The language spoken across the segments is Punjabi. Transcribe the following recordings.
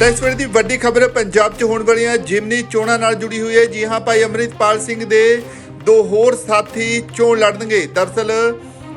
ਤਾਂ ਇਸ ਵੇਲੇ ਦੀ ਵੱਡੀ ਖਬਰ ਪੰਜਾਬ 'ਚ ਹੋਣ ਵਾਲੀਆਂ ਜਿਮਨੀ ਚੋਣਾਂ ਨਾਲ ਜੁੜੀ ਹੋਈ ਹੈ। ਜੀ ਹਾਂ, ਭਾਈ ਅਮਰਿਤਪਾਲ ਸਿੰਘ ਦੇ ਦੋ ਹੋਰ ਸਾਥੀ ਚੋਣ ਲੜਨਗੇ। ਦਰਸਲ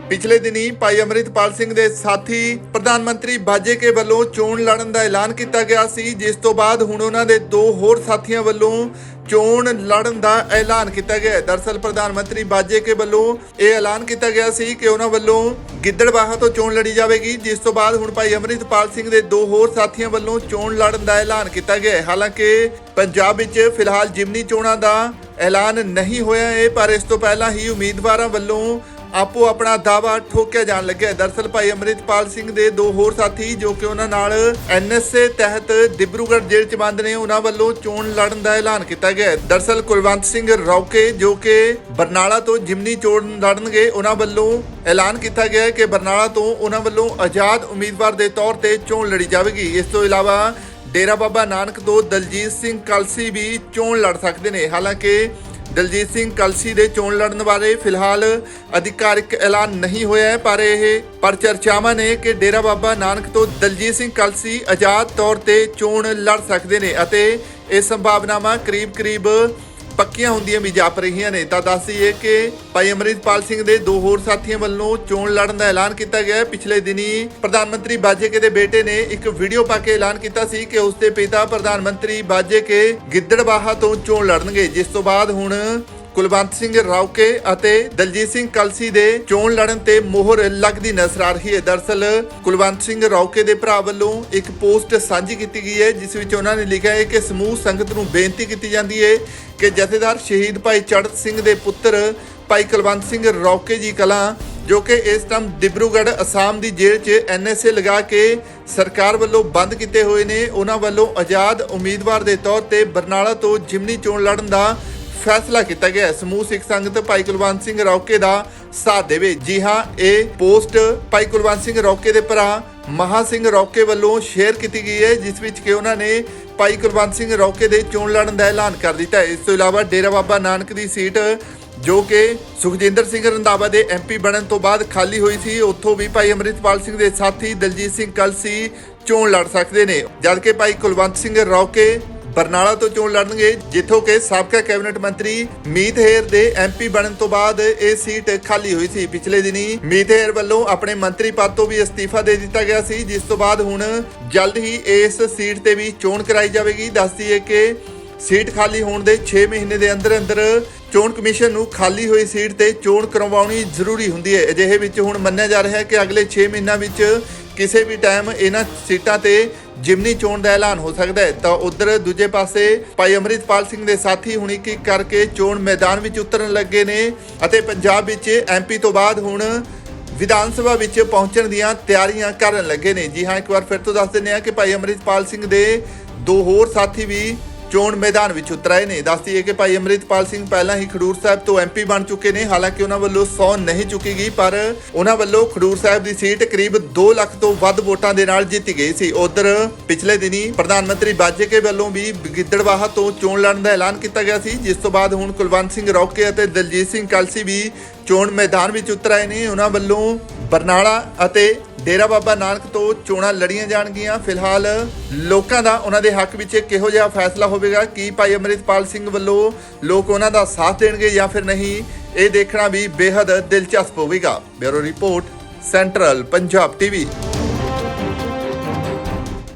ਪਿਛਲੇ ਦਿਨੀ ਭਾਈ ਅਮਰਿਤਪਾਲ ਸਿੰਘ ਦੇ ਸਾਥੀ ਪ੍ਰਧਾਨ ਮੰਤਰੀ ਬਾਜੇ ਵੱਲੋਂ ਚੋਣ ਲੜਨ ਦਾ ਐਲਾਨ ਕੀਤਾ ਗਿਆ ਸੀ, ਜਿਸ ਤੋਂ ਬਾਅਦ ਹੁਣ ਉਹਨਾਂ ਦੇ ਦੋ ਹੋਰ ਸਾਥੀਆਂ ਵੱਲੋਂ ਚੋਣ ਲੜਨ ਦਾ ਐਲਾਨ ਕੀਤਾ ਗਿਆ ਹੈ। ਦਰਸਲ ਪ੍ਰਧਾਨ ਮੰਤਰੀ ਬਾਜੇ ਵੱਲੋਂ ਇਹ ਐਲਾਨ ਕੀਤਾ ਗਿਆ ਸੀ ਕਿ ਉਹਨਾਂ ਵੱਲੋਂ ਗਿੱਦੜਬਾਹਾ ਤੋਂ ਚੋਣ ਲੜੀ ਜਾਵੇਗੀ, ਜਿਸ ਤੋਂ ਬਾਅਦ ਹੁਣ ਭਾਈ ਅਮਰਿਤਪਾਲ ਸਿੰਘ ਦੇ ਦੋ ਹੋਰ ਸਾਥੀਆਂ ਵੱਲੋਂ ਚੋਣ ਲੜਨ ਦਾ ਐਲਾਨ ਕੀਤਾ ਗਿਆ ਹੈ। ਹਾਲਾਂਕਿ ਪੰਜਾਬ ਵਿੱਚ ਫਿਲਹਾਲ ਜਿਮਨੀ ਚੋਣਾਂ ਦਾ ਐਲਾਨ ਨਹੀਂ ਹੋਇਆ ਹੈ, ਪਰ ਇਸ ਤੋਂ ਪਹਿਲਾਂ ਹੀ ਉਮੀਦਵਾਰਾਂ ਵੱਲੋਂ ਆਪੋ ਆਪਣਾ ਦਾਵਾ ਠੋਕਿਆ ਜਾਣ ਲੱਗਿਆ ਦਰਸਲ ਭਾਈ ਅਮਰਿਤਪਾਲ ਸਿੰਘ ਦੇ ਦੋ ਹੋਰ ਸਾਥੀ ਜੋ ਕਿ ਉਹਨਾਂ ਨਾਲ ਐਨਐਸਏ ਤਹਿਤ ਡਿਬਰੂਗੜ੍ਹ ਜੇਲ੍ਹ 'ਚ ਬੰਦ ਨੇ, ਉਹਨਾਂ ਵੱਲੋਂ ਚੋਣ ਲੜਨ ਦਾ ਐਲਾਨ ਕੀਤਾ ਗਿਆ ਦਰਸਲ ਕੁਲਵੰਤ ਸਿੰਘ ਰੌਕੇ ਜੋ ਕਿ ਬਰਨਾਲਾ ਤੋਂ ਜਿਮਨੀ ਚੋਣ ਲੜਨਗੇ, ਉਹਨਾਂ ਵੱਲੋਂ ਐਲਾਨ ਕੀਤਾ ਗਿਆ ਹੈ ਕਿ ਬਰਨਾਲਾ ਤੋਂ ਉਹਨਾਂ ਵੱਲੋਂ ਆਜ਼ਾਦ ਉਮੀਦਵਾਰ ਦੇ ਤੌਰ ਤੇ ਚੋਣ ਲੜੀ ਜਾਵੇਗੀ। ਇਸ ਤੋਂ ਇਲਾਵਾ ਡੇਰਾ ਬਾਬਾ ਨਾਨਕ ਤੋਂ ਦਲਜੀਤ ਸਿੰਘ ਕਲਸੀ ਵੀ ਚੋਣ ਲੜ ਸਕਦੇ ਨੇ। ਹਾਲਾਂਕਿ ਦਲਜੀਤ ਸਿੰਘ ਕਲਸੀ ਦੇ ਚੋਣ ਲੜਨ ਬਾਰੇ ਫਿਲਹਾਲ ਅਧਿਕਾਰਿਕ ਐਲਾਨ ਨਹੀਂ ਹੋਇਆ ਹੈ, ਪਰ ਇਹ, ਪਰ ਚਰਚਾਵਾਂ ਨੇ ਕਿ ਡੇਰਾ ਬਾਬਾ ਨਾਨਕ ਤੋਂ ਦਲਜੀਤ ਸਿੰਘ ਕਲਸੀ ਆਜ਼ਾਦ ਤੌਰ ਤੇ ਚੋਣ ਲੜ ਸਕਦੇ ਨੇ ਅਤੇ ਇਹ ਸੰਭਾਵਨਾਵਾਂ ਕਰੀਬ-ਕਰੀਬ ਪੱਕੀਆਂ ਹੁੰਦੀਆਂ ਵੀ ਜਾਪ ਰਹੀਆਂ ਨੇ। ਤਾਂ ਦੱਸ ਦਈਏ ਕਿ ਭਾਈ ਅਮਰਿਤਪਾਲ ਸਿੰਘ ਦੇ ਦੋ ਹੋਰ ਸਾਥੀਆਂ ਵੱਲੋਂ ਚੋਣ ਲੜਨ ਦਾ ਐਲਾਨ ਕੀਤਾ ਗਿਆ ਹੈ। ਪਿਛਲੇ ਦਿਨੀ ਪ੍ਰਧਾਨ ਮੰਤਰੀ ਬਾਜੇਕੇ ਦੇ ਬੇਟੇ ਨੇ ਇੱਕ ਵੀਡੀਓ ਪਾ ਕੇ ਐਲਾਨ ਕੀਤਾ ਸੀ ਕਿ ਉਸ ਦੇ ਪਿਤਾ ਪ੍ਰਧਾਨ ਮੰਤਰੀ ਬਾਜੇਕੇ ਗਿੱਦੜਬਾਹਾ ਤੋਂ ਚੋਣ ਲੜਨਗੇ। ਜਿਸ ਤੋਂ ਬਾਅਦ ਹੁਣ ਕੁਲਵੰਤ ਸਿੰਘ ਰਾਉਕੇ ਅਤੇ ਦਲਜੀਤ ਸਿੰਘ ਕਲਸੀ ਦੇ ਚੋਣ ਲੜਨ ਤੇ ਮੋਹਰ ਲੱਗਦੀ ਨਜ਼ਰ ਆ ਰਹੀ ਹੈ। ਦਰਸਲ ਕੁਲਵੰਤ ਸਿੰਘ ਰਾਉਕੇ ਦੇ ਭਰਾ ਵੱਲੋਂ ਇੱਕ ਪੋਸਟ ਸਾਂਝੀ ਕੀਤੀ ਗਈ ਹੈ, ਜਿਸ ਵਿੱਚ ਉਹਨਾਂ ਨੇ ਲਿਖਿਆ ਹੈ ਕਿ ਸਮੂਹ ਸੰਗਤ ਨੂੰ ਬੇਨਤੀ ਕੀਤੀ ਜਾਂਦੀ ਹੈ ਕਿ ਜਥੇਦਾਰ ਸ਼ਹੀਦ ਭਾਈ ਚੜਤ ਸਿੰਘ ਦੇ ਪੁੱਤਰ ਭਾਈ ਕੁਲਵੰਤ ਸਿੰਘ ਰੌਕੇ ਜੀ ਕਲਾਂ, ਜੋ ਕਿ ਇਸ ਟਾਈਮ ਡਿਬਰੂਗੜ੍ਹ ਅਸਾਮ ਦੀ ਜੇਲ੍ਹ 'ਚ ਐਨਐਸਏ ਲਗਾ ਕੇ ਸਰਕਾਰ ਵੱਲੋਂ ਬੰਦ ਕੀਤੇ ਹੋਏ ਨੇ। ਉਹਨਾਂ ਵੱਲੋਂ ਆਜ਼ਾਦ ਉਮੀਦਵਾਰ ਦੇ ਤੌਰ ਤੇ ਬਰਨਾਲਾ ਤੋਂ ਜਿਮਨੀ ਚੋਣ ਲੜਨ ਦਾ ਫੈਸਲਾ ਕੀਤਾ ਗਿਆ ਹੈ। ਸਮੂਹ ਸਿੱਖ ਸੰਗਤ ਭਾਈ ਕੁਲਵੰਤ ਸਿੰਘ ਰੌਕੇ ਦਾ ਸਾਥ ਦੇਵੇ ਜੀ ਹਾਂ, ਇਹ ਪੋਸਟ ਭਾਈ ਕੁਲਵੰਤ ਸਿੰਘ ਰੌਕੇ ਦੇ ਭਰਾ ਮਹਾ ਸਿੰਘ ਰੌਕੇ ਵੱਲੋਂ ਸ਼ੇਅਰ ਕੀਤੀ ਗਈ ਹੈ, ਜਿਸ ਵਿੱਚ ਕਿ ਉਹਨਾਂ ਨੇ ਭਾਈ ਕੁਲਵੰਤ ਸਿੰਘ ਰੌਕੇ ਦੇ ਚੋਣ ਲੜਨ ਦਾ ਐਲਾਨ ਕਰ ਦਿੱਤਾ ਹੈ। ਇਸ ਤੋਂ ਇਲਾਵਾ ਡੇਰਾ ਬਾਬਾ ਨਾਨਕ ਦੀ ਸੀਟ, ਜੋ ਕਿ ਸੁਖਜਿੰਦਰ ਸਿੰਘ ਰੰਧਾਵਾ ਦੇ ਐਮਪੀ ਬਣਨ ਤੋਂ ਬਾਅਦ ਖਾਲੀ ਹੋਈ ਸੀ, ਉੱਥੋਂ ਵੀ ਭਾਈ ਅਮਰਿਤਪਾਲ ਸਿੰਘ ਦੇ ਸਾਥੀ ਦਲਜੀਤ ਸਿੰਘ ਕਲਸੀ ਚੋਣ ਲੜ ਸਕਦੇ ਨੇ। ਜਦਕਿ ਭਾਈ ਕੁਲਵੰਤ ਸਿੰਘ ਰੌਕੇ ਬਰਨਾਲਾ ਤੋਂ ਚੋਣ ਲੜਨਗੇ, ਜਿੱਥੋਂ ਕਿ ਸਾਬਕਾ ਕੈਬਨਿਟ ਮੰਤਰੀ ਮੀਤ ਹੇਰ ਦੇ ਐਮਪੀ ਬਣਨ ਤੋਂ ਬਾਅਦ ਇਹ ਸੀਟ ਖਾਲੀ ਹੋਈ ਸੀ ਪਿਛਲੇ ਦਿਨੀ। ਮੀਤ ਹੇਰ ਵੱਲੋਂ ਆਪਣੇ ਮੰਤਰੀ ਪਦ ਤੋਂ ਵੀ ਅਸਤੀਫਾ ਦੇ ਦਿੱਤਾ ਗਿਆ ਸੀ, ਜਿਸ ਤੋਂ ਬਾਅਦ ਹੁਣ ਜਲਦ ਹੀ ਇਸ ਸੀਟ ਤੇ ਵੀ ਚੋਣ ਕਰਾਈ ਜਾਵੇਗੀ। ਦੱਸਦੀ ਹੈ ਕਿ ਸੀਟ ਖਾਲੀ ਹੋਣ ਦੇ 6 ਮਹੀਨੇ ਦੇ ਅੰਦਰ ਅੰਦਰ ਚੋਣ ਕਮਿਸ਼ਨ ਨੂੰ ਖਾਲੀ ਹੋਈ ਸੀਟ ਤੇ ਚੋਣ ਕਰਵਾਉਣੀ ਜ਼ਰੂਰੀ ਹੁੰਦੀ ਹੈ। ਅਜਿਹੇ ਵਿੱਚ ਹੁਣ ਮੰਨਿਆ ਜਾ ਰਿਹਾ ਹੈ ਕਿ ਅਗਲੇ 6 ਮਹੀਨਿਆਂ ਵਿੱਚ ਕਿਸੇ ਵੀ ਟਾਈਮ ਇਹਨਾਂ ਸੀਟਾਂ ਤੇ ਜਿਮਨੀ ਚੋਣ ਦਾ ਐਲਾਨ ਹੋ ਸਕਦਾ ਹੈ, ਤਾਂ ਉਧਰ ਦੂਜੇ ਪਾਸੇ ਭਾਈ ਅਮਰਿਤਪਾਲ ਸਿੰਘ ਦੇ ਸਾਥੀ ਹੁਣ ਇੱਕ ਇੱਕ ਕਰਕੇ ਚੋਣ ਮੈਦਾਨ ਵਿੱਚ ਉਤਰਨ ਲੱਗੇ ਨੇ ਅਤੇ ਪੰਜਾਬ ਵਿੱਚ ਐਮਪੀ ਤੋਂ ਬਾਅਦ ਹੁਣ ਵਿਧਾਨ ਸਭਾ ਵਿੱਚ ਪਹੁੰਚਣ ਦੀਆਂ ਤਿਆਰੀਆਂ ਕਰਨ ਲੱਗੇ ਨੇ। ਜੀ ਹਾਂ, ਇੱਕ ਵਾਰ ਫਿਰ ਤੋਂ ਦੱਸ ਦਿੰਦੇ ਹਾਂ ਕਿ ਭਾਈ ਅਮਰਿਤਪਾਲ ਸਿੰਘ ਦੇ ਦੋ ਹੋਰ ਸਾਥੀ ਵੀ ਚੋਣ ਮੈਦਾਨ ਵਿੱਚ ਉਤਰਾਏ ਨੇ। ਦੱਸਦੀ ਹੈ ਕਿ ਭਾਈ ਅਮਰਿਤਪਾਲ ਸਿੰਘ ਪਹਿਲਾਂ ਹੀ ਖਡੂਰ ਸਾਹਿਬ ਤੋਂ ਐਮਪੀ ਬਣ ਚੁੱਕੇ ਨੇ। ਹਾਲਾਂਕਿ ਉਹਨਾਂ ਵੱਲੋਂ ਸੌ ਨਹੀਂ ਚੁੱਕੀ ਗਈ, ਪਰ ਉਹਨਾਂ ਵੱਲੋਂ ਖਡੂਰ ਸਾਹਿਬ ਦੀ ਸੀਟ ਕਰੀਬ 2 ਲੱਖ ਤੋਂ ਵੱਧ ਵੋਟਾਂ ਦੇ ਨਾਲ ਜਿੱਤੀ ਗਈ ਸੀ। ਉਧਰ ਪਿਛਲੇ ਦਿਨੀ ਪ੍ਰਧਾਨ ਮੰਤਰੀ ਬਾਜੇਕੇ ਵੱਲੋਂ ਵੀ ਗਿੱਦੜਵਾਹਾ ਤੋਂ ਚੋਣ ਲੜਨ ਦਾ ਐਲਾਨ ਕੀਤਾ ਗਿਆ ਸੀ। ਜਿਸ ਤੋਂ ਬਾਅਦ ਹੁਣ ਕੁਲਵੰਤ ਸਿੰਘ ਰੌਕੇ ਅਤੇ ਦਲਜੀਤ ਸਿੰਘ ਕਲਸੀ ਵੀ ਚੋਣ ਮੈਦਾਨ ਵਿੱਚ ਉਤਰ ਆਏ ਨੇ। ਉਹਨਾਂ ਵੱਲੋਂ ਬਰਨਾਲਾ ਅਤੇ ਡੇਰਾ ਬਾਬਾ ਨਾਨਕ ਤੋਂ ਚੋਣਾਂ ਲੜੀਆਂ ਜਾਣਗੀਆਂ। ਫਿਲਹਾਲ ਲੋਕਾਂ ਦਾ ਉਹਨਾਂ ਦੇ ਹੱਕ ਵਿੱਚ ਕਿਹੋ ਜਿਹਾ ਫੈਸਲਾ ਹੋਵੇਗਾ? ਕੀ ਭਾਈ ਅਮਰਿਤਪਾਲ ਸਿੰਘ ਵੱਲੋਂ ਲੋਕ ਉਹਨਾਂ ਦਾ ਸਾਥ ਦੇਣਗੇ ਜਾਂ ਫਿਰ ਨਹੀਂ? ਇਹ ਦੇਖਣਾ ਵੀ ਬੇहद ਦਿਲਚਸਪ ਹੋਵੇਗਾ। Bureau report, central Punjab TV.